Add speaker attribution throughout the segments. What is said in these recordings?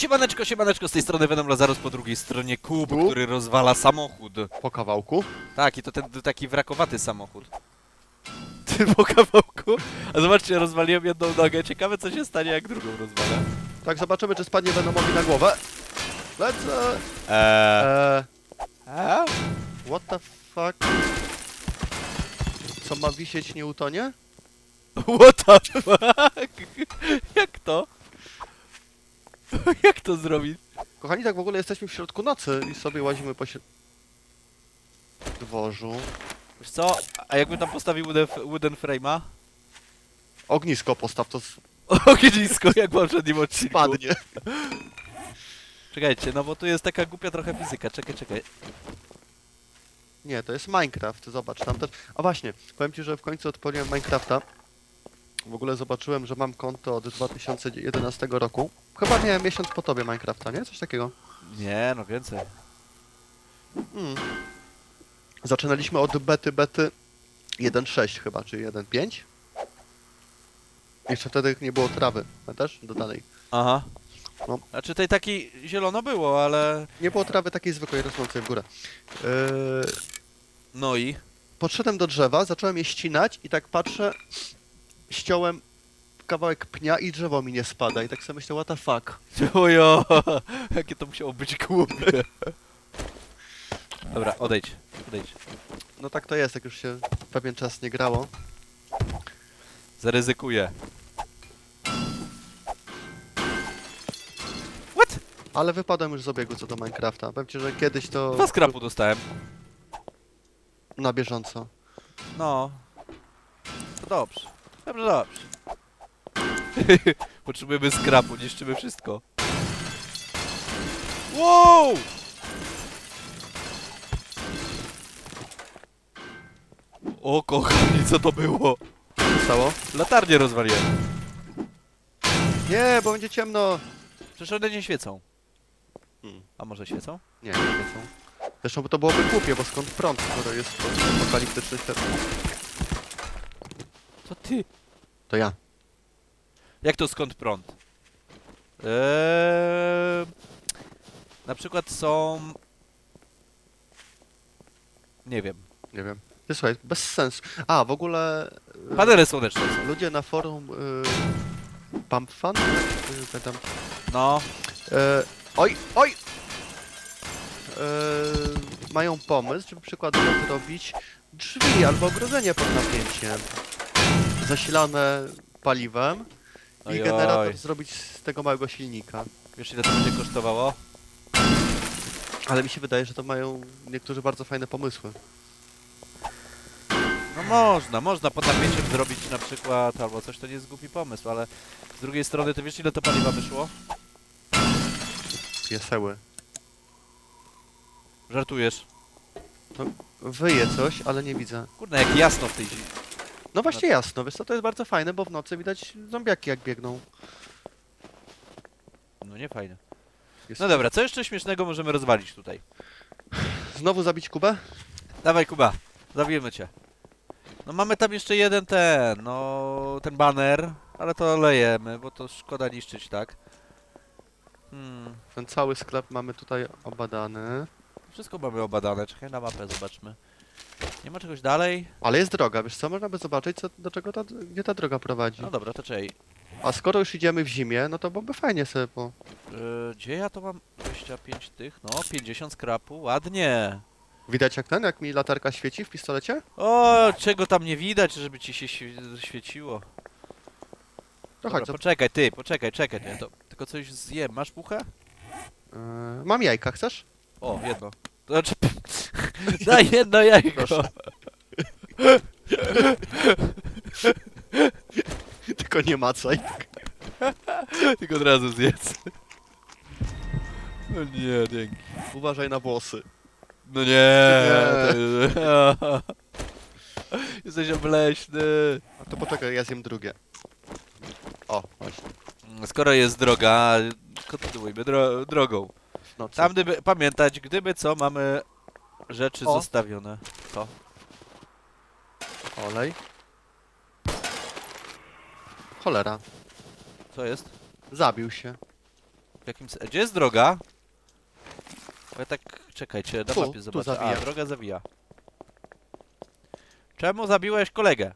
Speaker 1: Siemaneczko, siemaneczko, z tej strony Venom Lazarus, po drugiej stronie Kub,
Speaker 2: Kub.
Speaker 1: który rozwala samochód.
Speaker 2: Po kawałku.
Speaker 1: Tak, i to ten taki wrakowaty samochód. Ty po kawałku? A zobaczcie, rozwaliłem jedną nogę. Ciekawe, co się stanie, jak drugą rozwalę.
Speaker 2: Tak, zobaczymy, czy spadnie Venomowi na głowę. Lecę!
Speaker 1: Eee.
Speaker 2: Eee, what the fuck? Co ma wisieć, nie utonie?
Speaker 1: What the fuck? Jak to? Jak to zrobić?
Speaker 2: Kochani, tak w ogóle jesteśmy w środku nocy i sobie łazimy po środ... dworzu.
Speaker 1: Wiesz co? A jakbym tam postawił wooden, wooden frame'a?
Speaker 2: Ognisko postaw, to
Speaker 1: Ognisko, jak w poprzednim odcinku.
Speaker 2: spadnie.
Speaker 1: Czekajcie, no bo tu jest taka głupia trochę fizyka. Czekaj, czekaj.
Speaker 2: Nie, to jest Minecraft, zobacz, tam też... A właśnie, powiem ci, że w końcu odpaliłem Minecrafta. W ogóle zobaczyłem, że mam konto od 2011 roku. Chyba miałem miesiąc po tobie Minecrafta, nie? Coś takiego.
Speaker 1: Nie, no więcej.
Speaker 2: Mm. Zaczynaliśmy od bety bety 1.6 chyba, czy 1.5. Jeszcze wtedy nie było trawy, też dodanej.
Speaker 1: Aha.
Speaker 2: No.
Speaker 1: Znaczy tej taki zielono było, ale...
Speaker 2: Nie było trawy takiej zwykłej, rosnącej w górę. Yy,
Speaker 1: No i?
Speaker 2: podszedłem do drzewa, zacząłem je ścinać i tak patrzę, ściąłem kawałek pnia i drzewo mi nie spada. I tak sobie myślę, what the fuck.
Speaker 1: Ojo, jakie to musiało być głupie. Dobra, odejdź, odejdź.
Speaker 2: No tak to jest, jak już się pewien czas nie grało.
Speaker 1: Zaryzykuję. What?
Speaker 2: Ale wypadłem już z obiegu co do Minecrafta. Powiem ci, że kiedyś to
Speaker 1: Dwa skrapu dostałem.
Speaker 2: na bieżąco.
Speaker 1: No. To dobrze. Dobrze, dobrze. Potrzebujemy skrapu, niszczymy wszystko. Wow! O kochani, co to było?
Speaker 2: Co stało?
Speaker 1: Latarnię rozwaliłem.
Speaker 2: Nie, bo będzie ciemno.
Speaker 1: Przecież one nie świecą.
Speaker 2: Hmm.
Speaker 1: A może świecą?
Speaker 2: Nie, nie wiedzą. Zresztą to byłoby głupie, bo skąd prąd, skoro jest apokaliptyczny świat?
Speaker 1: To ty.
Speaker 2: To ja.
Speaker 1: Jak to skąd prąd? Eee, na przykład są... Nie wiem.
Speaker 2: Nie wiem. Ty słuchaj, bez sensu. A, w ogóle... y,
Speaker 1: Panele słoneczne są.
Speaker 2: Ludzie na forum... Y, Pump Fan? Y, pamiętam.
Speaker 1: No.
Speaker 2: Y, oj, oj! Y, mają pomysł, żeby przykładowo zrobić drzwi albo ogrodzenie pod napięciem. Zasilane paliwem i
Speaker 1: Ojoj.
Speaker 2: generator zrobić z tego małego silnika.
Speaker 1: Wiesz ile to będzie kosztowało?
Speaker 2: Ale mi się wydaje, że to mają niektórzy bardzo fajne pomysły.
Speaker 1: No można, można pod napięciem zrobić na przykład albo coś, to nie jest głupi pomysł, ale z drugiej strony to wiesz ile to paliwa wyszło?
Speaker 2: Pieseły.
Speaker 1: Żartujesz.
Speaker 2: Wyje coś, ale nie widzę.
Speaker 1: Kurde, jak jasno w tej zimie.
Speaker 2: No właśnie jasno, wiesz co, to jest bardzo fajne, bo w nocy widać zombiaki jak biegną.
Speaker 1: No nie fajne.
Speaker 2: Jest...
Speaker 1: No dobra, co jeszcze śmiesznego możemy rozwalić tutaj?
Speaker 2: Znowu zabić Kubę?
Speaker 1: Dawaj Kuba, zabijemy cię. No mamy tam jeszcze jeden ten, no ten baner, ale to lejemy, bo to szkoda niszczyć, tak? Hmm,
Speaker 2: Ten cały sklep mamy tutaj obadany.
Speaker 1: wszystko mamy obadane, czekaj na mapę, zobaczmy. Nie ma czegoś dalej?
Speaker 2: Ale jest droga, wiesz co, można by zobaczyć, co, do czego ta, gdzie ta droga prowadzi.
Speaker 1: No dobra, to czekaj.
Speaker 2: A skoro już idziemy w zimie, no to byłoby fajnie sobie, bo...
Speaker 1: Yy, gdzie ja to mam? 25 tych, no 50 skrapu, ładnie.
Speaker 2: Widać jak ten, jak mi latarka świeci w pistolecie?
Speaker 1: O, czego tam nie widać, żeby ci się świe- świeciło.
Speaker 2: To
Speaker 1: Dobra,
Speaker 2: chodź, to,
Speaker 1: poczekaj, ty, poczekaj, czekaj, nie, to tylko coś zjem. Masz puchę?
Speaker 2: yy, mam jajka, chcesz?
Speaker 1: O, jedno. To znaczy, daj jedno jajko.
Speaker 2: Proszę. Tylko nie macaj.
Speaker 1: Tylko od razu zjedz. No nie, dzięki.
Speaker 2: Uważaj na włosy.
Speaker 1: No nie. to- Jesteś obleśny.
Speaker 2: A to poczekaj, ja zjem drugie. O, właśnie,
Speaker 1: Skoro jest droga, kontynuujmy dro drogą.
Speaker 2: nocy.
Speaker 1: Tam gdyby, pamiętać, gdyby co, mamy rzeczy
Speaker 2: O.
Speaker 1: zostawione. Co?
Speaker 2: Olej. Cholera,
Speaker 1: Co jest?
Speaker 2: zabił się.
Speaker 1: W jakim se- Gdzie jest droga? Bo ja tak... Czekajcie, na
Speaker 2: Tu,
Speaker 1: mapie
Speaker 2: tu
Speaker 1: zobaczę.
Speaker 2: zawija.
Speaker 1: A, droga zawija. Czemu zabiłeś kolegę?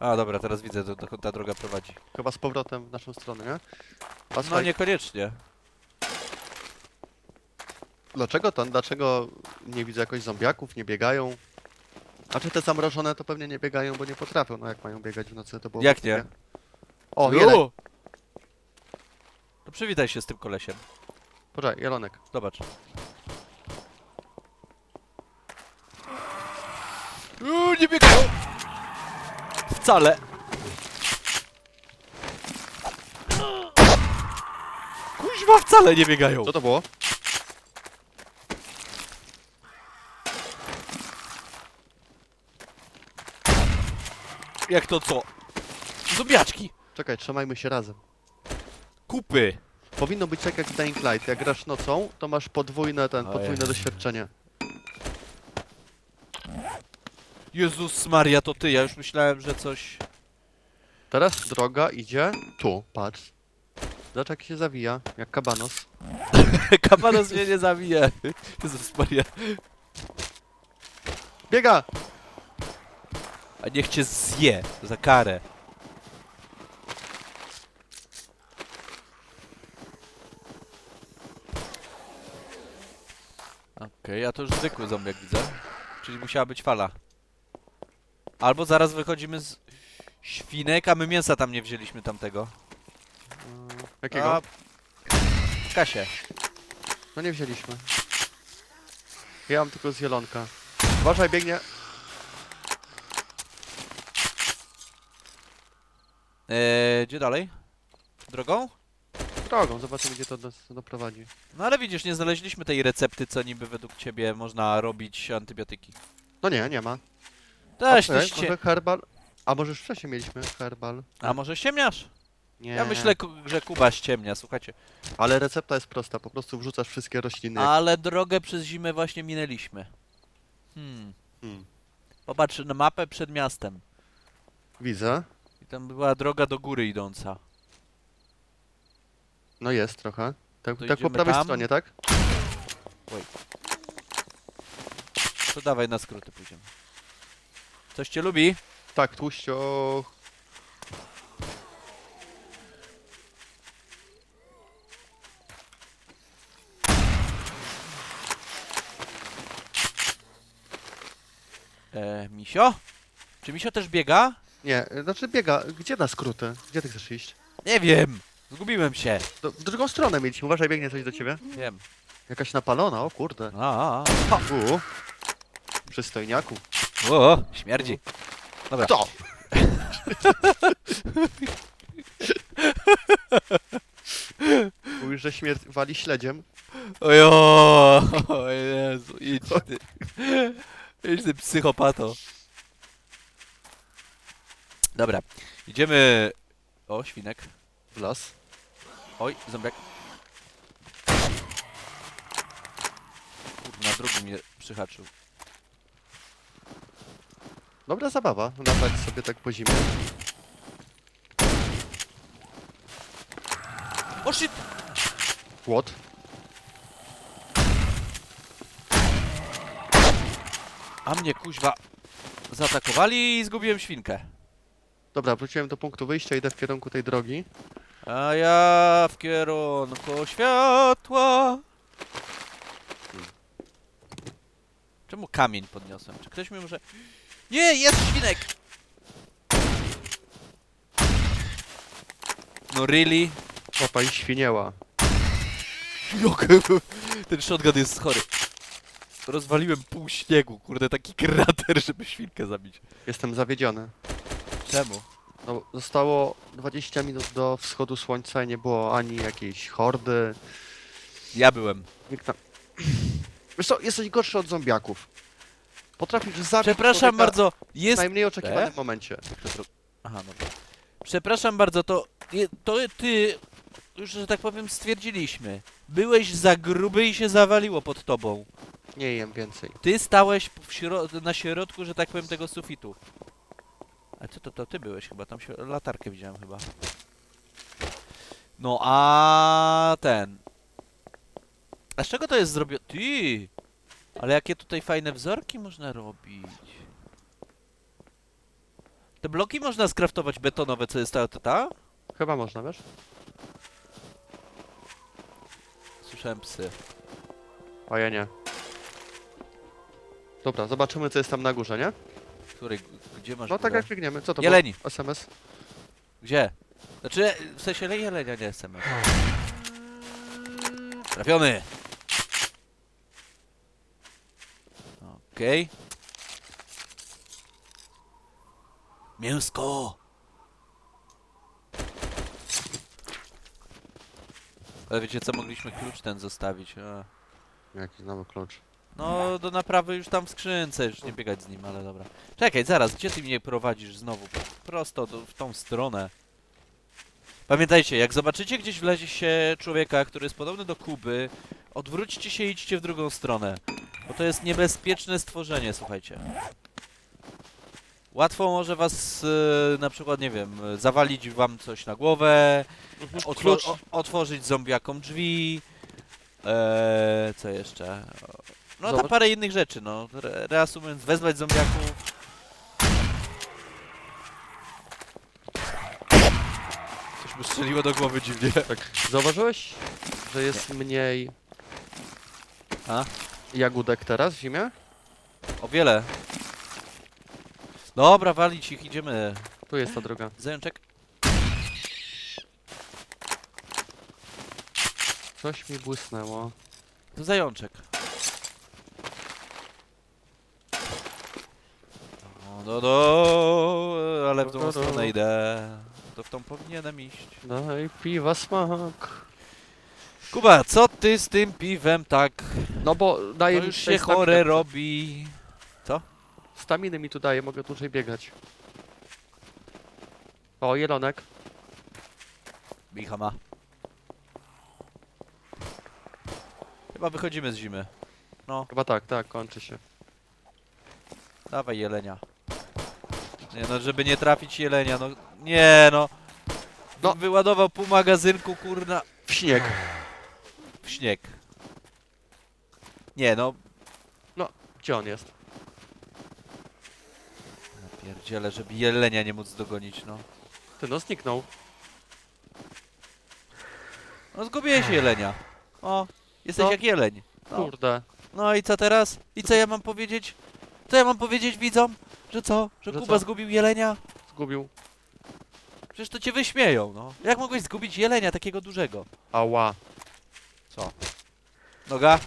Speaker 1: A, dobra, teraz widzę, do, dokąd ta droga prowadzi.
Speaker 2: Chyba z powrotem w naszą stronę, nie?
Speaker 1: No niekoniecznie.
Speaker 2: Dlaczego to? Dlaczego nie widzę jakoś zombiaków, nie biegają? A czy te zamrożone to pewnie nie biegają, bo nie potrafią, no jak mają biegać w nocy, to było
Speaker 1: Jak nie?
Speaker 2: O,
Speaker 1: Ju! To przywitaj się z tym kolesiem.
Speaker 2: poczekaj, jelonek.
Speaker 1: Zobacz. Uuu, nie biegają! Wcale! Kuźwa, wcale nie biegają!
Speaker 2: Co to było?
Speaker 1: Jak to co? Zombiaczki!
Speaker 2: Czekaj, trzymajmy się razem.
Speaker 1: Kupy!
Speaker 2: Powinno być tak jak w Dying Light, jak grasz nocą, to masz podwójne ten, podwójne doświadczenie.
Speaker 1: Jezus Maria, to ty, ja już myślałem, że coś...
Speaker 2: Teraz droga idzie tu, patrz. Zobacz jak się zawija, jak kabanos.
Speaker 1: Kabanos mnie nie zabije. Jezus Maria.
Speaker 2: Biega!
Speaker 1: A niech cię zje za karę. Okej, a to już zwykły zombie jak widzę. Czyli musiała być fala. Albo zaraz wychodzimy z świnek, a my mięsa tam nie wzięliśmy tamtego.
Speaker 2: Jakiego?
Speaker 1: A... Kasie.
Speaker 2: No nie wzięliśmy. Ja mam tylko z zielonka. Uważaj, biegnie.
Speaker 1: Eee, gdzie dalej? Drogą?
Speaker 2: Drogą, zobaczymy gdzie to nas doprowadzi.
Speaker 1: No ale widzisz, nie znaleźliśmy tej recepty, co niby według ciebie można robić antybiotyki.
Speaker 2: No nie, nie ma.
Speaker 1: Też
Speaker 2: Okej,
Speaker 1: ty ście...
Speaker 2: może herbal. A może wcześniej mieliśmy herbal?
Speaker 1: A może ściemniasz?
Speaker 2: Nie.
Speaker 1: Ja myślę, ku- że Kuba ściemnia, słuchajcie.
Speaker 2: Ale recepta jest prosta, po prostu wrzucasz wszystkie rośliny.
Speaker 1: Ale drogę przez zimę właśnie minęliśmy. Hmm.
Speaker 2: Hmm.
Speaker 1: Popatrz na mapę przed miastem.
Speaker 2: Widzę.
Speaker 1: I tam była droga do góry idąca.
Speaker 2: No jest trochę. Tak,
Speaker 1: To
Speaker 2: tak po
Speaker 1: idziemy
Speaker 2: prawej
Speaker 1: tam?
Speaker 2: stronie, tak?
Speaker 1: To dawaj na skróty pójdziemy. Coś cię lubi?
Speaker 2: Tak, tłuścio.
Speaker 1: E, misio? Czy misio też biega?
Speaker 2: Nie, znaczy biega. Gdzie na skróty? Gdzie ty chcesz iść?
Speaker 1: Nie wiem. Zgubiłem się.
Speaker 2: Do, w drugą stronę mieliśmy. Uważaj, biegnie coś do ciebie.
Speaker 1: Wiem.
Speaker 2: Jakaś napalona, o kurde.
Speaker 1: A, a,
Speaker 2: U. Przystojniaku.
Speaker 1: a. O, śmierdzi. Dobra.
Speaker 2: Kto? Mówisz, że śmierć wali śledziem.
Speaker 1: Ojo, o Jezu, idź ty. Idź ty psychopato. Dobra, idziemy... O, świnek.
Speaker 2: W las.
Speaker 1: Oj, zombiak. Kurde, na drugi mnie przyhaczył.
Speaker 2: Dobra zabawa, latać sobie tak po zimie.
Speaker 1: O shit!
Speaker 2: Płot.
Speaker 1: A mnie kuźwa zaatakowali i zgubiłem świnkę.
Speaker 2: Dobra, wróciłem do punktu wyjścia, idę w kierunku tej drogi.
Speaker 1: A ja w kierunku światła. Czemu kamień podniosłem? Czy ktoś mi może... Nie, jest świnek! No really?
Speaker 2: Opa i świnieła.
Speaker 1: Jak ten shotgun jest chory. Rozwaliłem pół śniegu, kurde, taki krater, żeby świnkę zabić.
Speaker 2: Jestem zawiedziony.
Speaker 1: Czemu?
Speaker 2: No, zostało 20 minut do wschodu słońca i nie było ani jakiejś hordy.
Speaker 1: Ja byłem.
Speaker 2: Nikt tam... Wiesz co, jesteś gorszy od zombiaków. Potrafisz zabić
Speaker 1: Przepraszam
Speaker 2: człowieka
Speaker 1: bardzo,
Speaker 2: w
Speaker 1: jest
Speaker 2: najmniej oczekiwanym
Speaker 1: E?
Speaker 2: momencie.
Speaker 1: Aha, dobra. Przepraszam bardzo, to, to ty, już że tak powiem, stwierdziliśmy. Byłeś za gruby i się zawaliło pod tobą.
Speaker 2: Nie jem więcej.
Speaker 1: Ty stałeś w śro- na środku, że tak powiem, tego sufitu. A co to, to ty byłeś chyba, tam się latarkę widziałem chyba. No a ten. A z czego to jest zrobione? Ty! Ale jakie tutaj fajne wzorki można robić. Te bloki można skraftować betonowe, co jest ta, ta, ta?
Speaker 2: Chyba można, wiesz?
Speaker 1: Słyszałem psy.
Speaker 2: A ja nie. Dobra, zobaczymy co jest tam na górze, nie?
Speaker 1: Który, gdzie masz
Speaker 2: No tak jak biegniemy. Co to
Speaker 1: Jeleni.
Speaker 2: było? SMS?
Speaker 1: Gdzie? Znaczy, w sensie le- jelenia, nie SMS. Trafiony! Okej. Mięsko! Ale wiecie co, mogliśmy klucz ten zostawić. A.
Speaker 2: Jaki znowu klucz.
Speaker 1: No, do naprawy już tam w skrzynce, już nie biegać z nim, ale dobra. Czekaj, zaraz, gdzie ty mnie prowadzisz znowu? Prosto do, w tą stronę. Pamiętajcie, jak zobaczycie gdzieś w lesie się człowieka, który jest podobny do Kuby, odwróćcie się i idźcie w drugą stronę. Bo to jest niebezpieczne stworzenie, słuchajcie. Łatwo może was, e, na przykład, nie wiem, zawalić wam coś na głowę, otwo
Speaker 2: Klucz.
Speaker 1: o, otworzyć zombiakom drzwi. Eee, co jeszcze? No tam
Speaker 2: Zobacz.
Speaker 1: parę innych rzeczy, no. Re reasumując, wezwać zombiaków. Coś mu strzeliło do głowy dziwnie.
Speaker 2: Tak. Zauważyłeś, że jest mniej
Speaker 1: A?
Speaker 2: jagódek teraz w zimie?
Speaker 1: O wiele. Dobra, walić ich, idziemy.
Speaker 2: Tu jest ta droga.
Speaker 1: Zajączek.
Speaker 2: Coś mi błysnęło.
Speaker 1: To zajączek. No, no, no, ale w tą
Speaker 2: No, no, no.
Speaker 1: stronę idę. To w tą powinienem iść.
Speaker 2: Daj piwa smak.
Speaker 1: Kuba, co ty z tym piwem tak?
Speaker 2: No bo
Speaker 1: To
Speaker 2: daje mi
Speaker 1: już
Speaker 2: tutaj
Speaker 1: się
Speaker 2: staminę.
Speaker 1: chore robi.
Speaker 2: Staminy mi tu daje, mogę dłużej biegać. O, jelonek.
Speaker 1: Micha ma. Chyba wychodzimy z zimy. No,
Speaker 2: Chyba tak, tak, kończy się.
Speaker 1: dawaj jelenia. Nie no, żeby nie trafić jelenia, no nie no.
Speaker 2: No.
Speaker 1: Wyładował pół magazynku, kurna,
Speaker 2: W śnieg.
Speaker 1: w śnieg. Nie no,
Speaker 2: Gdzie on jest?
Speaker 1: ja pierdziele, żeby jelenia nie móc dogonić, no.
Speaker 2: Ty no zniknął.
Speaker 1: No zgubiłeś jelenia. O, jesteś
Speaker 2: No.
Speaker 1: jak jeleń. No.
Speaker 2: Kurde.
Speaker 1: no i co teraz? I co ja mam powiedzieć? Co ja mam powiedzieć widzom? Że co? Że,
Speaker 2: Że
Speaker 1: Kuba
Speaker 2: co?
Speaker 1: zgubił jelenia?
Speaker 2: Zgubił.
Speaker 1: Przecież to cię wyśmieją, no. Jak mogłeś zgubić jelenia takiego dużego?
Speaker 2: Ała.
Speaker 1: Co? Noga?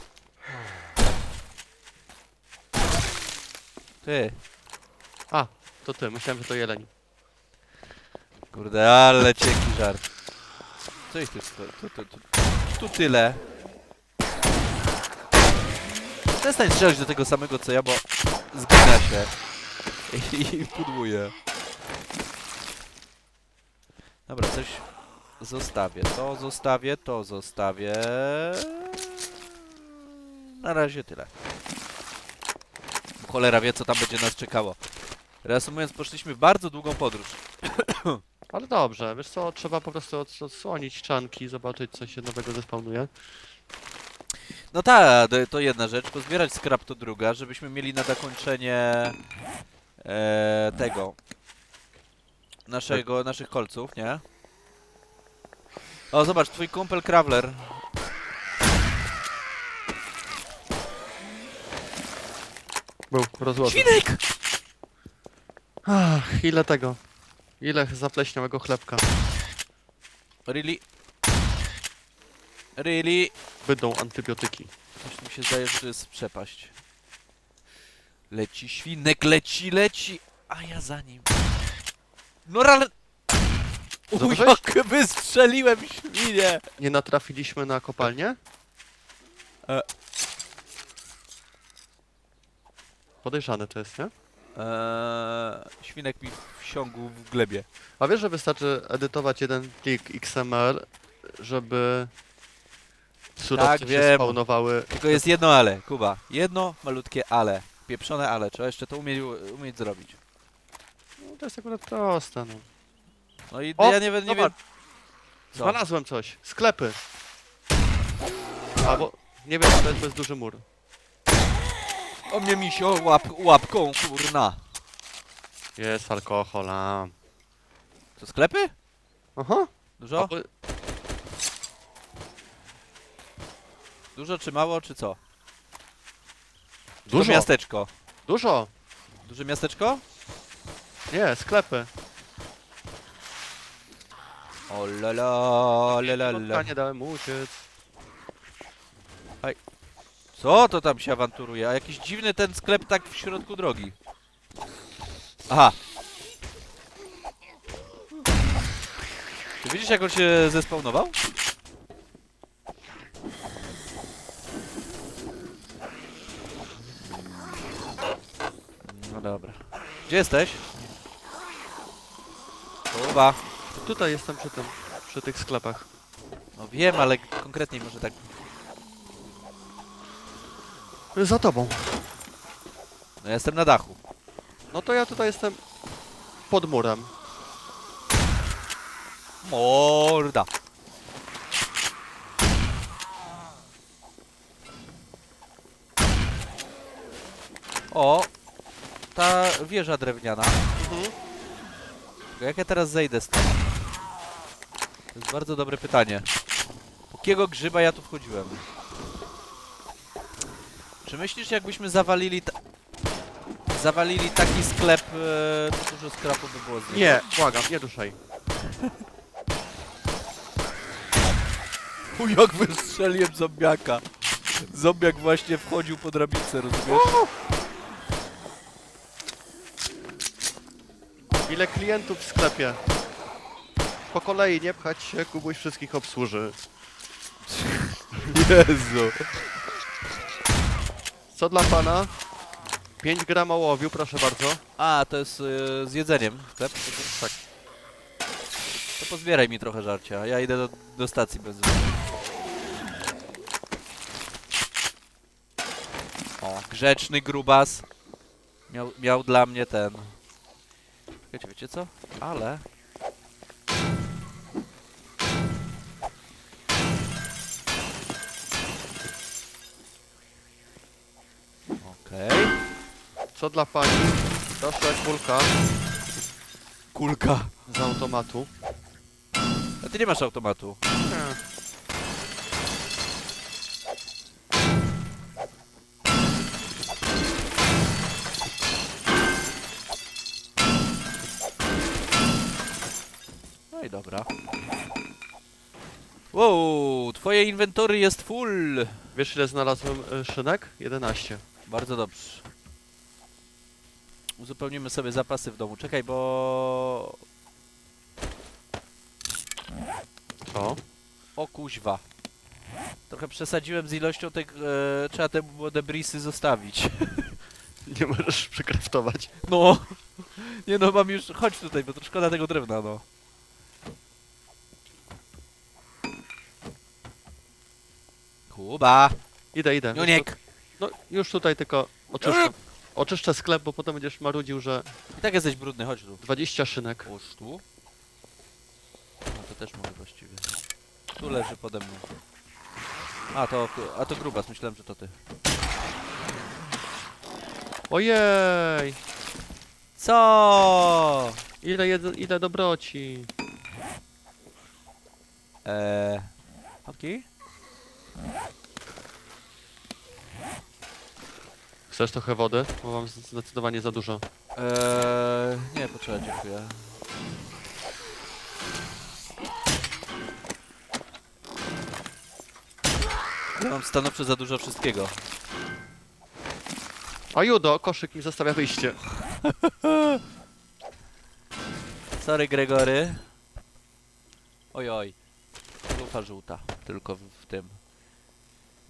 Speaker 1: Ty.
Speaker 2: To ty, myślałem, że to jeleń.
Speaker 1: Kurde, ale cienki żart. Co ich tu, tu, tu, tu, tu tyle. Przestań strzelać do tego samego co ja, bo zgina się. I, pudłuje. Dobra, coś zostawię. To zostawię, to zostawię. Na razie tyle. Cholera wie, co tam będzie nas czekało. Reasumując, poszliśmy w bardzo długą podróż.
Speaker 2: Ale dobrze, wiesz co, trzeba po prostu ods- odsłonić czanki, zobaczyć co się nowego zespawnuje.
Speaker 1: No tak, to- jedna rzecz. Pozbierać scrap to druga, żebyśmy mieli na zakończenie e, tego naszego, naszych kolców, nie? O, zobacz, twój kumpel Krawler.
Speaker 2: Był, rozłożył.
Speaker 1: Świnek!
Speaker 2: Ach, ile tego? Ile zapleśniałego chlebka?
Speaker 1: Really? Really?
Speaker 2: Będą antybiotyki.
Speaker 1: Coś mi się zdaje, że to jest przepaść. Leci świnek, leci, leci, a ja za nim. No ale... Uj,
Speaker 2: Zauważyłeś?
Speaker 1: jak wystrzeliłem świnie!
Speaker 2: Nie natrafiliśmy na kopalnię?
Speaker 1: E.
Speaker 2: Podejrzane to jest, nie?
Speaker 1: Eee, świnek mi wsiągł w glebie.
Speaker 2: A wiesz, że wystarczy edytować jeden plik XML, żeby surowce
Speaker 1: Tak,
Speaker 2: się
Speaker 1: wiem.
Speaker 2: spawnowały.
Speaker 1: Tylko jest jedno ale, Kuba. Jedno malutkie ale. Pieprzone ale. Trzeba jeszcze to umieć, umieć zrobić.
Speaker 2: No, to jest akurat proste, no.
Speaker 1: No i
Speaker 2: O,
Speaker 1: ja nie, wiem- nie wiem...
Speaker 2: zobacz.
Speaker 1: Co?
Speaker 2: Znalazłem coś. Sklepy. Albo... Nie wiem, to jest bez duży mur.
Speaker 1: O mnie misio łap, łapką, kurna.
Speaker 2: Jest alkohol, a...
Speaker 1: To sklepy?
Speaker 2: Aha.
Speaker 1: Dużo?
Speaker 2: Albo-
Speaker 1: Dużo czy mało, czy co?
Speaker 2: Dużo.
Speaker 1: To miasteczko.
Speaker 2: Dużo.
Speaker 1: Duże miasteczko?
Speaker 2: Nie, sklepy.
Speaker 1: O la la, la la la.
Speaker 2: Spotkanie nie dałem mu uciec.
Speaker 1: Co to tam się awanturuje? A jakiś dziwny ten sklep tak w środku drogi. Aha. Czy widzisz jak on się zespawnował? No dobra. Gdzie jesteś? Chyba.
Speaker 2: Tutaj jestem przy tym, przy tych sklepach.
Speaker 1: No wiem, ale konkretniej może tak.
Speaker 2: Za tobą.
Speaker 1: No ja jestem na dachu.
Speaker 2: No to ja tutaj jestem pod murem.
Speaker 1: Morda. O, wieża drewniana.
Speaker 2: Mhm.
Speaker 1: Jak ja teraz zejdę z tym? To jest bardzo dobre pytanie. Po Jakiego grzyba ja tu wchodziłem? Czy myślisz, jakbyśmy zawalili. Zawalili taki sklep, e, to dużo skrapu by było z niego?
Speaker 2: Nie, błagam, nie duszaj.
Speaker 1: Uj, jak wystrzeliłem zombiaka. Zombiak właśnie wchodził po drabince, rozumiesz?
Speaker 2: Ile klientów w sklepie? Po kolei, nie pchać się, Kubuś wszystkich obsłuży.
Speaker 1: Jezu.
Speaker 2: Co dla pana? 5 gram ołowiu, proszę bardzo.
Speaker 1: A, to jest y, z jedzeniem sklep?
Speaker 2: Tak.
Speaker 1: To pozbieraj mi trochę żarcia, ja idę do, do stacji benzynowej. O, grzeczny grubas. Miał, miał dla mnie ten... Czekajcie, wiecie co? Ale... Okej.
Speaker 2: Co dla pani? Proszę, kulka
Speaker 1: Kulka.
Speaker 2: z automatu.
Speaker 1: A ty nie masz automatu.
Speaker 2: Nie.
Speaker 1: Dobra. Wow, twoje inwentory jest full.
Speaker 2: Wiesz ile znalazłem y, szynek? 11.
Speaker 1: Bardzo dobrze. Uzupełnimy sobie zapasy w domu. Czekaj, bo...
Speaker 2: Co?
Speaker 1: O kuźwa. Trochę przesadziłem z ilością tych... E, trzeba te debrisy zostawić.
Speaker 2: Nie możesz przekraftować.
Speaker 1: No. Nie no, mam już... Chodź tutaj, bo to szkoda tego drewna, no. Kuba!
Speaker 2: Idę, idę.
Speaker 1: Juniek!
Speaker 2: No już tutaj tylko oczyszczę. Oczyszczę sklep, bo potem będziesz marudził, że
Speaker 1: I tak jesteś brudny, chodź tu.
Speaker 2: 20 szynek.
Speaker 1: Połóż tu. No to też mogę właściwie. Tu leży pode mną. A to, a to grubas, myślałem, że to ty.
Speaker 2: Ojej!
Speaker 1: Co?
Speaker 2: Ile, jed- ile dobroci.
Speaker 1: Eee... Okej.
Speaker 2: Chcesz trochę wody? Bo mam zdecydowanie za dużo.
Speaker 1: Eee... Nie, potrzeba, dziękuję. Ja mam stanowczo za dużo wszystkiego.
Speaker 2: A Judo, koszyk mi zostawia wyjście.
Speaker 1: Sorry, Gregory. Oj, oj. Lufa żółta. Tylko w, w tym.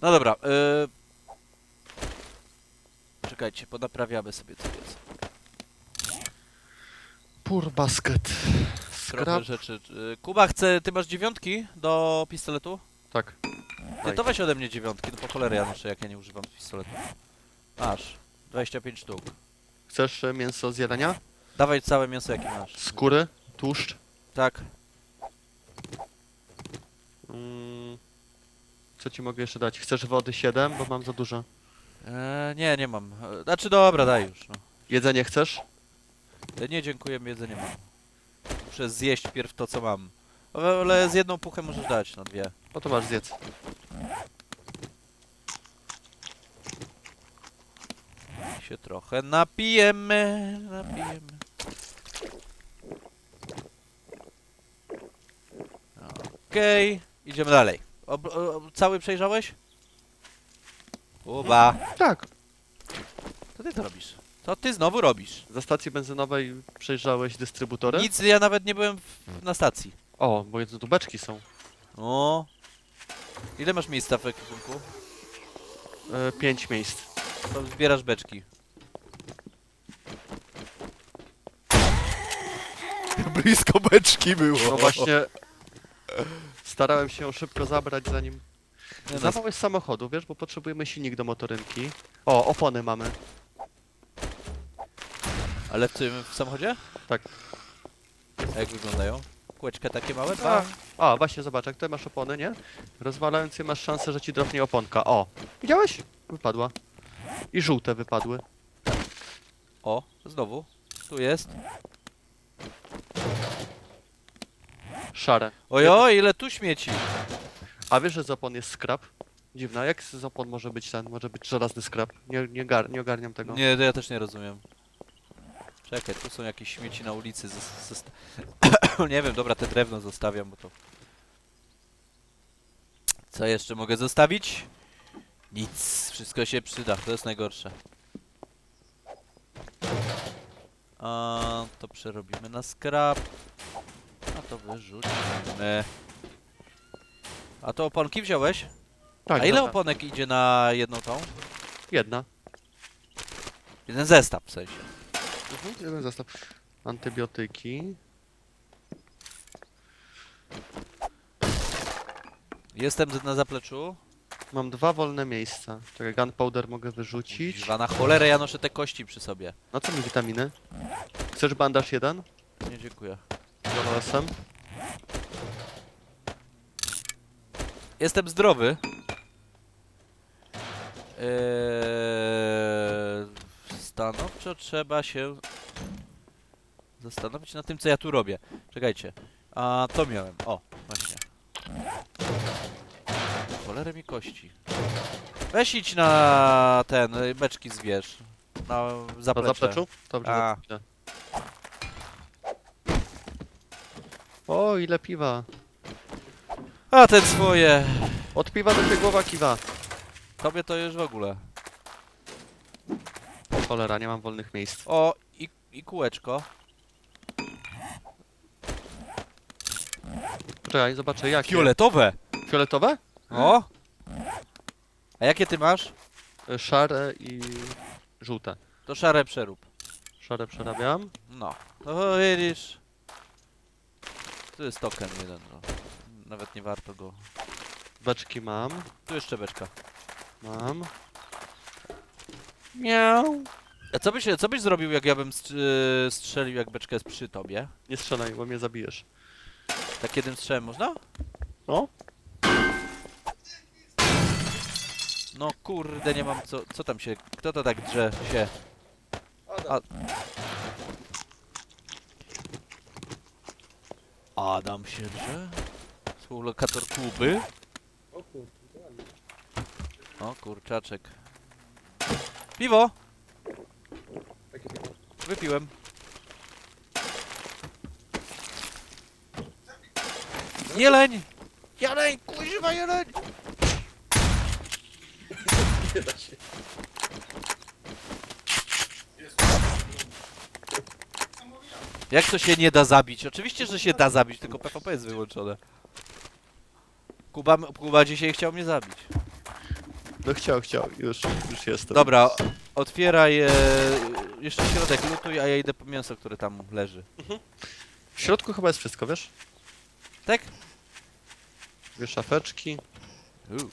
Speaker 1: No dobra. Yy... Czekajcie, ponaprawiamy sobie co jest.
Speaker 2: Pur basket.
Speaker 1: Trochę
Speaker 2: Skrap.
Speaker 1: rzeczy. Yy, Kuba chce... Ty masz dziewiątki do pistoletu?
Speaker 2: Tak.
Speaker 1: Ty to weź ode mnie dziewiątki. No po cholerę ja noszę, jak ja nie używam pistoletu. Masz. 25 sztuk.
Speaker 2: Chcesz e, mięso z jelenia?
Speaker 1: Dawaj całe mięso, jakie masz.
Speaker 2: Skóry? Tłuszcz?
Speaker 1: Tak.
Speaker 2: Mm, co ci mogę jeszcze dać? Chcesz wody 7, bo mam za dużo.
Speaker 1: Eee, nie, nie mam. E, Znaczy dobra, daj już. No.
Speaker 2: Jedzenie chcesz?
Speaker 1: E, Nie dziękuję, jedzenie mam. Muszę zjeść pierw to, co mam. Ale z jedną puchę możesz dać, no dwie.
Speaker 2: No to masz zjedz.
Speaker 1: się trochę napijemy, napijemy. Okej, idziemy dalej. Ob, o, cały przejrzałeś? Uba,
Speaker 2: Tak.
Speaker 1: co ty to robisz? Co ty znowu robisz?
Speaker 2: Za stacji benzynowej przejrzałeś dystrybutory?
Speaker 1: Nic, ja nawet nie byłem w, na stacji.
Speaker 2: O, bo jedno tu beczki są.
Speaker 1: O. Ile masz miejsca w ekwipunku?
Speaker 2: E, pięć miejsc.
Speaker 1: To zbierasz beczki. Blisko beczki było.
Speaker 2: No właśnie. Starałem się ją szybko zabrać zanim...
Speaker 1: Nie, no,
Speaker 2: jest samochodu, wiesz, bo potrzebujemy silnik do motorynki. O, opony mamy.
Speaker 1: Ale w tym w samochodzie?
Speaker 2: Tak.
Speaker 1: A jak wyglądają? Kółeczka takie małe? Dwa?
Speaker 2: A, właśnie zobacz, jak tutaj masz opony, nie? Rozwalając je masz szansę, że ci drapnie oponka. O, widziałeś? Wypadła. I żółte wypadły.
Speaker 1: O, znowu. Tu jest.
Speaker 2: Szare.
Speaker 1: Ojo, ile tu śmieci.
Speaker 2: A wiesz, że z opon jest skrap? Dziwna, jak z opon może być ten, może być żelazny skrap? Nie, nie, gar, nie ogarniam tego.
Speaker 1: Nie, to ja też nie rozumiem. Czekaj, tu są jakieś śmieci na ulicy. zos- zosta- nie wiem, dobra, te drewno zostawiam, bo to... Co jeszcze mogę zostawić? Nic, wszystko się przyda, to jest najgorsze. A to przerobimy na scrap. To wyrzucimy. A to oponki wziąłeś?
Speaker 2: Tak,
Speaker 1: A ile
Speaker 2: dobra.
Speaker 1: oponek idzie na jedną tą?
Speaker 2: Jedna.
Speaker 1: Jeden zestaw w sensie.
Speaker 2: Mhm, jeden zestaw. Antybiotyki.
Speaker 1: Jestem na zapleczu.
Speaker 2: Mam dwa wolne miejsca. Czekaj, gunpowder mogę wyrzucić.
Speaker 1: Kuźwa, na cholerę ja noszę te kości przy sobie.
Speaker 2: Na co mi witaminy? Chcesz bandaż jeden?
Speaker 1: Nie, dziękuję.
Speaker 2: Z OSM?
Speaker 1: Jestem zdrowy. Eee, stanowczo trzeba się zastanowić nad tym, co ja tu robię. Czekajcie. A to miałem. O, właśnie. Cholerę mi kości. Weź idź na ten, beczki zwierz. Na
Speaker 2: Na
Speaker 1: zaplecze.
Speaker 2: zapleczu? Dobrze,
Speaker 1: A.
Speaker 2: dobrze. O, ile piwa.
Speaker 1: A ten swoje.
Speaker 2: Od piwa do głowa kiwa.
Speaker 1: Tobie to już w ogóle.
Speaker 2: Cholera, nie mam wolnych miejsc.
Speaker 1: O, i, i kółeczko.
Speaker 2: Czekaj, zobaczę jakie.
Speaker 1: Fioletowe!
Speaker 2: Fioletowe?
Speaker 1: O! A jakie ty masz?
Speaker 2: E, Szare i żółte.
Speaker 1: To szare przerób.
Speaker 2: Szare przerabiam.
Speaker 1: No. No widzisz. Tu jest token jeden, no. Nawet nie warto go.
Speaker 2: Beczki mam.
Speaker 1: Tu jeszcze beczka.
Speaker 2: Mam. Miau.
Speaker 1: A co byś, co byś zrobił, jak ja bym str- y, strzelił, jak beczka jest przy tobie?
Speaker 2: Nie strzelaj, bo mnie zabijesz.
Speaker 1: Tak jednym strzałem można?
Speaker 2: No.
Speaker 1: No kurde, nie mam co... Co tam się... Kto to tak drze się? A... Adam się drze? Współlokator Kuby? O kurczaczek. Piwo! Wypiłem. Jeleń! Jeleń! Kuźwa jeleń!
Speaker 2: Nie da się.
Speaker 1: Jak to się nie da zabić? Oczywiście, że się da zabić, tylko PvP jest wyłączone. Kuba, Kuba dzisiaj chciał mnie zabić.
Speaker 2: No chciał, chciał. Już, już jestem.
Speaker 1: Dobra, otwieraj e, jeszcze środek, lutuj, a ja idę po mięso, które tam leży.
Speaker 2: W środku chyba jest wszystko, wiesz?
Speaker 1: Tak?
Speaker 2: Dwie szafeczki.
Speaker 1: Uuu.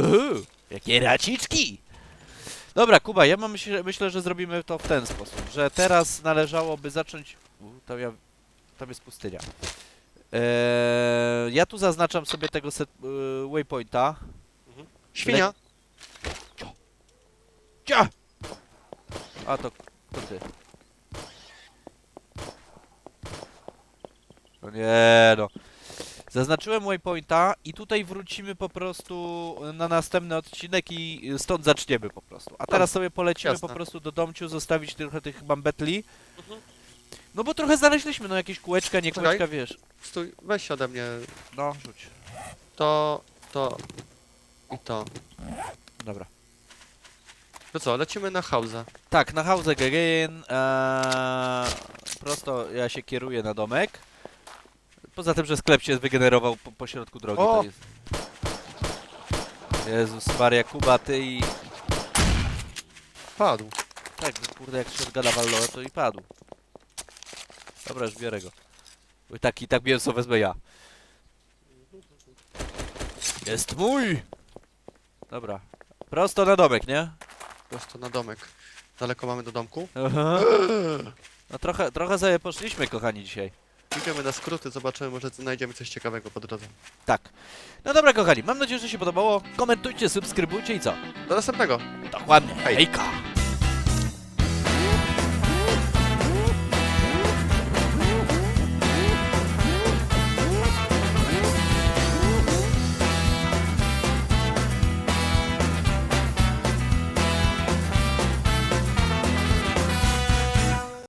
Speaker 1: Uhu, jakie raciczki! Dobra, Kuba, ja mam myśl, myślę, że zrobimy to w ten sposób, że teraz należałoby zacząć... U, tam, ja, tam jest pustynia. Eee, ja tu zaznaczam sobie tego set, y, waypointa.
Speaker 2: Świnia!
Speaker 1: Cia! A to, to ty. No nie no. Zaznaczyłem waypointa i tutaj wrócimy po prostu na następny odcinek i stąd zaczniemy po prostu. A teraz sobie polecimy
Speaker 2: jasne.
Speaker 1: po prostu do domciu, zostawić trochę tych bambetli. No bo trochę znaleźliśmy, no jakieś kółeczka, nie
Speaker 2: Czekaj.
Speaker 1: kółeczka, wiesz.
Speaker 2: Stój, weź ode mnie
Speaker 1: No, rzuć.
Speaker 2: to, to i to.
Speaker 1: Dobra.
Speaker 2: To co, lecimy na hausa.
Speaker 1: Tak, na House Again. Eee, prosto ja się kieruję na domek. Poza tym, że sklep się wygenerował po, po środku drogi.
Speaker 2: O!
Speaker 1: To jest... Jezus Maria, Kuba, ty i...
Speaker 2: Padł.
Speaker 1: Tak, no kurde, jak shotguna walnąłem, to i padł. Dobra, już biorę go. Bo tak, i tak mięso wezmę ja. Jest mój! Dobra. Prosto na domek, nie?
Speaker 2: Prosto na domek. Daleko mamy do domku.
Speaker 1: Aha. No trochę, trochę sobie poszliśmy, kochani, dzisiaj.
Speaker 2: Idziemy na skróty, zobaczymy, może znajdziemy coś ciekawego po drodze.
Speaker 1: Tak. No dobra, kochani, mam nadzieję, że się podobało. Komentujcie, subskrybujcie i co?
Speaker 2: Do następnego!
Speaker 1: Dokładnie.
Speaker 2: Hej.
Speaker 1: Hejka!